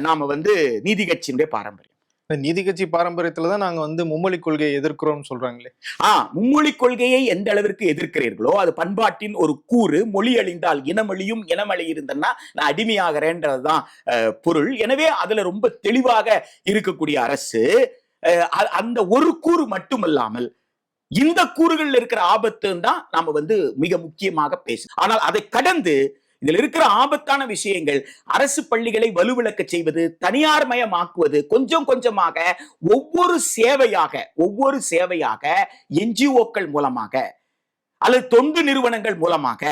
நாம வந்து நீதி கட்சியினுடைய பாரம்பரியம்.
நீதி கட்சி பாரம்பரியத்துல தான் நாங்க வந்து மும்மொழி கொள்கையை எதிர்க்கிறோம்னு சொல்றாங்களே.
ஆ மும்மொழி கொள்கையை எந்த அளவிற்கு எதிர்க்கிறீர்களோ அது பண்பாட்டின் ஒரு கூறு மொழி அழிந்தால் இனமொழியும் இனமழி இருந்தன்னா நான் அடிமையாகிறேன்றதுதான் பொருள். எனவே அதுல ரொம்ப தெளிவாக இருக்கக்கூடிய அரசு அந்த ஒரு கூறு மட்டுமல்லாமல் இந்த கூறுகள்ல இருக்கிற ஆபத்து தான் நாம வந்து மிக முக்கியமாக பேசணும் ஆனால் அதை கடந்து இதுல இருக்கிற ஆபத்தான விஷயங்கள் அரசு பள்ளிகளை வலுவிளக்க செய்வது தனியார் மயமாக்குவது கொஞ்சம் கொஞ்சமாக ஒவ்வொரு சேவையாக ஒவ்வொரு சேவையாக என்ஜிஓக்கள் மூலமாக அல்லது தொண்டு நிறுவனங்கள் மூலமாக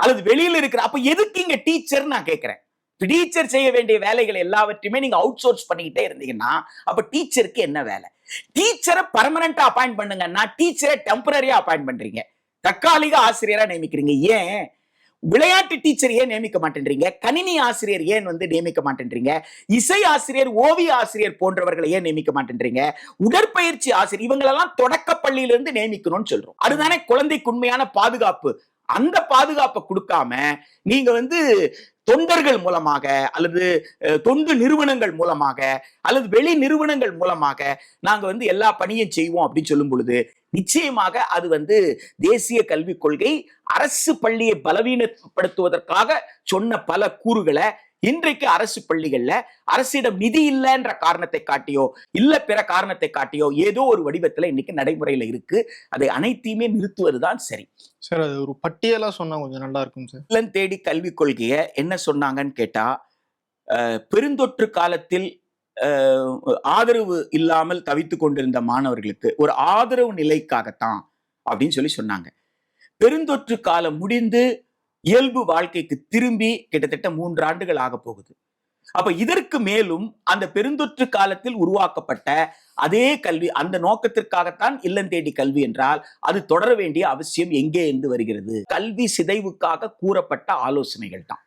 அல்லது வெளியில இருக்கிற அப்ப எதுக்கு இங்க டீச்சர் நான் கேட்கிறேன் டீச்சர் செய்ய வேண்டிய வேலைகள் எல்லாவற்றையுமே நீங்க அவுட் சோர்ஸ் பண்ணிக்கிட்டே இருந்தீங்கன்னா அப்ப டீச்சருக்கு என்ன வேலை? டீச்சரை பர்மனண்டா அப்பாயிண்ட் பண்ணுங்கன்னா டீச்சரை டெம்பரரியா அப்பாயிண்ட் பண்றீங்க. தற்காலிக ஆசிரியரா நியமிக்கிறீங்க. ஏன்? விளையாட்டு டீச்சர் ஏன் நியமிக்க மாட்டேன்றீங்க? கணினி ஆசிரியர் ஏன் வந்து நியமிக்க மாட்டேன்றீங்க? இசை ஆசிரியர் ஓவிய ஆசிரியர் போன்றவர்களை ஏன் நியமிக்க மாட்டேன்றீங்க? உடற்பயிற்சி ஆசிரியர் இவங்களெல்லாம் தொடக்க பள்ளியிலிருந்து நியமிக்கணும்னு சொல்றோம். அதுதானே குழந்தைக்கு உண்மையான பாதுகாப்பு. அந்த பாதுகாப்பை கொடுக்காம நீங்க வந்து தொண்டர்கள் மூலமாக அல்லது தொண்டு நிறுவனங்கள் மூலமாக அல்லது வெளி நிறுவனங்கள் மூலமாக நாங்கள் வந்து எல்லா பணியும் செய்வோம் அப்படின்னு சொல்லும் பொழுது நிச்சயமாக அது வந்து தேசிய கல்விக் கொள்கை அரசு பள்ளியை பலவீனப்படுத்துவதற்காக சொன்ன பல கூறுகளை இன்றைக்கு அரசு பள்ளிகள்ல அரசிடம் நிதி இல்லைன்ற காரணத்தை காட்டியோ இல்ல பிற காரணத்தை காட்டியோ ஏதோ ஒரு வடிவத்துல இன்னைக்கு நடைமுறையில இருக்கு. அதை அனைத்தையுமே நிறுத்துவதுதான் சரி.
சார் அது ஒரு பட்டியலா சொன்னா கொஞ்சம் நல்லா இருக்கும் சார்.
இல்லம் தேடி கல்விக் கொள்கையை என்ன சொன்னாங்கன்னு கேட்டா பெருந்தொற்று காலத்தில் ஆதரவு இல்லாமல் தவித்து கொண்டிருந்த மாணவர்களுக்கு ஒரு ஆதரவு நிலைக்காகத்தான் அப்படின்னு சொல்லி சொன்னாங்க. பெருந்தொற்று காலம் முடிந்து இயல்பு வாழ்க்கைக்கு திரும்பி கிட்டத்தட்ட மூன்று ஆண்டுகள் ஆக போகுது. அப்ப இதற்கு மேலும் அந்த பெருந்தொற்று காலத்தில் உருவாக்கப்பட்ட அதே கல்வி அந்த நோக்கத்திற்காகத்தான் இல்லம் தேடி கல்வி என்றால் அது தொடர வேண்டிய அவசியம் எங்கே இருந்து வருகிறது? கல்வி சிதைவுக்காக கூறப்பட்ட ஆலோசனைகள் தான்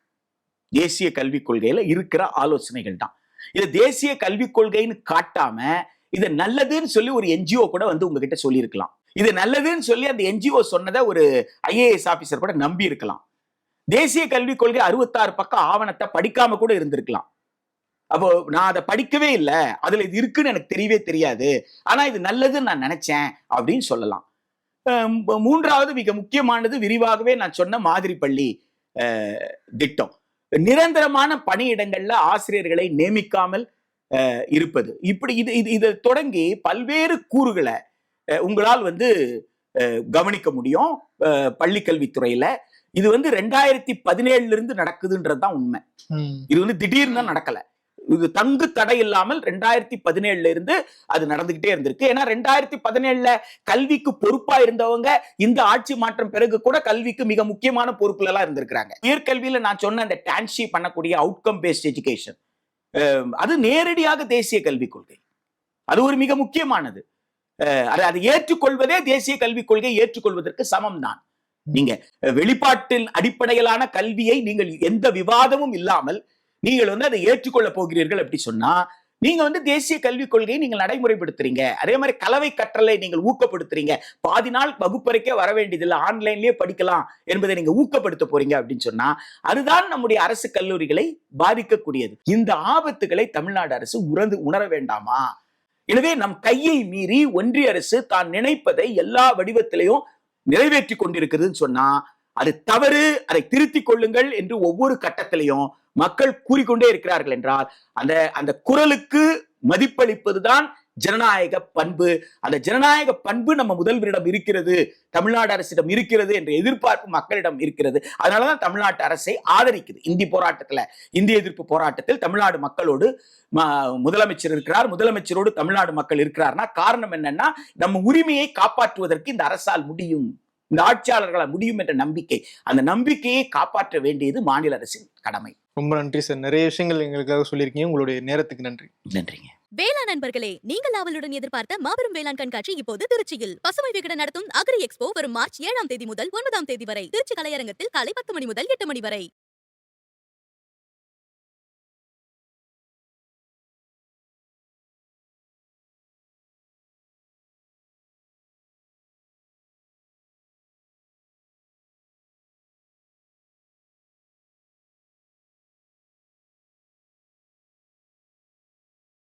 தேசிய கல்விக் கொள்கையில இருக்கிற ஆலோசனைகள் தான் இது தேசிய கல்விக் கொள்கைன்னு காட்டாம இது நல்லதுன்னு சொல்லி ஒரு என்ஜிஓ கூட வந்து உங்ககிட்ட சொல்லியிருக்கலாம். இது நல்லதுன்னு சொல்லி அந்த என்ஜிஓ சொன்னதை ஒரு ஐஏஎஸ் ஆபீசர் கூட நம்பி இருக்கலாம். தேசிய கல்விக் கொள்கை அறுபத்தாறு பக்கம் ஆவணத்தை படிக்காம கூட இருந்திருக்கலாம். அப்போ நான் அதை படிக்கவே இல்லை. அதுல இது இருக்குன்னு எனக்கு தெரியவே தெரியாது. ஆனா இது நல்லதுன்னு நான் நினைச்சேன் அப்படின்னு சொல்லலாம். அஹ் மூன்றாவது மிக முக்கியமானது விரிவாகவே நான் சொன்ன மாதிரி பள்ளி அஹ், திட்டம். நிரந்தரமான பணியிடங்கள்ல ஆசிரியர்களை நியமிக்காமல் இருப்பது. இப்படி இது இது இதை தொடங்கி பல்வேறு கூறுகளை உங்களால் வந்து அஹ், கவனிக்க முடியும் அஹ், பள்ளிக்கல்வித்துறையில. இது வந்து ரெண்டாயிரத்தி பதினேழுல இருந்து நடக்குதுன்றது தான் உண்மை. இது வந்து திடீர்னு தான் நடக்கல. இது தங்கு தடை இல்லாமல் ரெண்டாயிரத்தி பதினேழுல இருந்து அது நடந்துகிட்டே இருந்திருக்கு. ஏன்னா ரெண்டாயிரத்தி பதினேழுல கல்விக்கு பொறுப்பா இருந்தவங்க இந்த ஆட்சி மாற்றம் பிறகு கூட கல்விக்கு மிக முக்கியமான பொறுப்புல எல்லாம் இருந்திருக்கிறாங்க. உயர்கல்வியில நான் சொன்ன அந்த டான்ஷி பண்ணக்கூடிய அவுட்கம் பேஸ்ட் எஜுகேஷன் அது நேரடியாக தேசிய கல்விக் கொள்கை. அது ஒரு மிக முக்கியமானது. அது அதை ஏற்றுக்கொள்வதே தேசிய கல்விக் கொள்கை ஏற்றுக்கொள்வதற்கு சமம் தான். நீங்க வெளிப்பாட்டின் அடிப்படையிலான கல்வியை நீங்கள் எந்த விவாதமும் இல்லாமல் நீங்கள் வந்து அதை ஏற்றுக்கொள்ள போகிறீர்கள் அப்படி சொன்னா நீங்க வந்து தேசிய கல்விக் கொள்கையை நீங்கள் நடைமுறைப்படுத்துறீங்க. அதே மாதிரி கலவை கற்றலை நீங்கள் ஊக்கப்படுத்துறீங்க. பாதி நாள் வகுப்பறைக்கே வர வேண்டியதில்லை. ஆன்லைன்லயே படிக்கலாம் என்பதை நீங்க ஊக்கப்படுத்த போறீங்க அப்படின்னு சொன்னா அதுதான் நம்முடைய அரசு கல்லூரிகளை பாதிக்கக்கூடியது. இந்த ஆபத்துகளை தமிழ்நாடு அரசு உணர்ந்து உணர வேண்டாமா? எனவே நம் கையை மீறி ஒன்றிய அரசு தான் நினைப்பதை எல்லா வடிவத்திலையும் நிறைவேற்றி கொண்டிருக்கிறதுன்னு சொன்னா அது தவறு அதை திருத்திக் கொள்ளுங்கள் என்று ஒவ்வொரு கட்டத்திலையும் மக்கள் கூறிக்கொண்டே இருக்கிறார்கள் என்றால் அந்த அந்த குரலுக்கு மதிப்பளிப்பதுதான் ஜனநாயக பண்பு. அந்த ஜனநாயக பண்பு நம்ம முதல்வரிடம் இருக்கிறது தமிழ்நாடு அரசிடம் இருக்கிறது என்ற எதிர்பார்ப்பு மக்களிடம் இருக்கிறது. அதனாலதான் தமிழ்நாட்டு அரசை ஆதரிக்குது. இந்தி போராட்டத்துல இந்திய எதிர்ப்பு போராட்டத்தில் தமிழ்நாடு மக்களோடு முதலமைச்சர் இருக்கிறார். முதலமைச்சரோடு தமிழ்நாடு மக்கள் இருக்கிறார்னா காரணம் என்னன்னா நம்ம உரிமையை காப்பாற்றுவதற்கு இந்த அரசால் முடியும். இந்த ஆட்சியாளர்களால் முடியும் என்ற நம்பிக்கை. அந்த நம்பிக்கையை காப்பாற்ற வேண்டியது மாநில அரசின் கடமை.
ரொம்ப நன்றி சார். நிறைய விஷயங்கள் எங்களுக்காக சொல்லியிருக்கீங்க. உங்களுடைய நேரத்துக்கு நன்றி.
நன்றிங்க.
வேளாண் நண்பர்களே நீங்கள் ஆவலுடன் எதிர்பார்த்த மாபெரும் வேளாண் கண்காட்சி இப்போது திருச்சியில். பசுமை விகடன் நடத்தும் அக்ரி எக்ஸ்போ வரும் மார்ச் ஏழாம் தேதி முதல் ஒன்பதாம் தேதி வரை. திருச்சி கலையரங்கத்தில் காலை பத்து மணி முதல் எட்டு மணி வரை.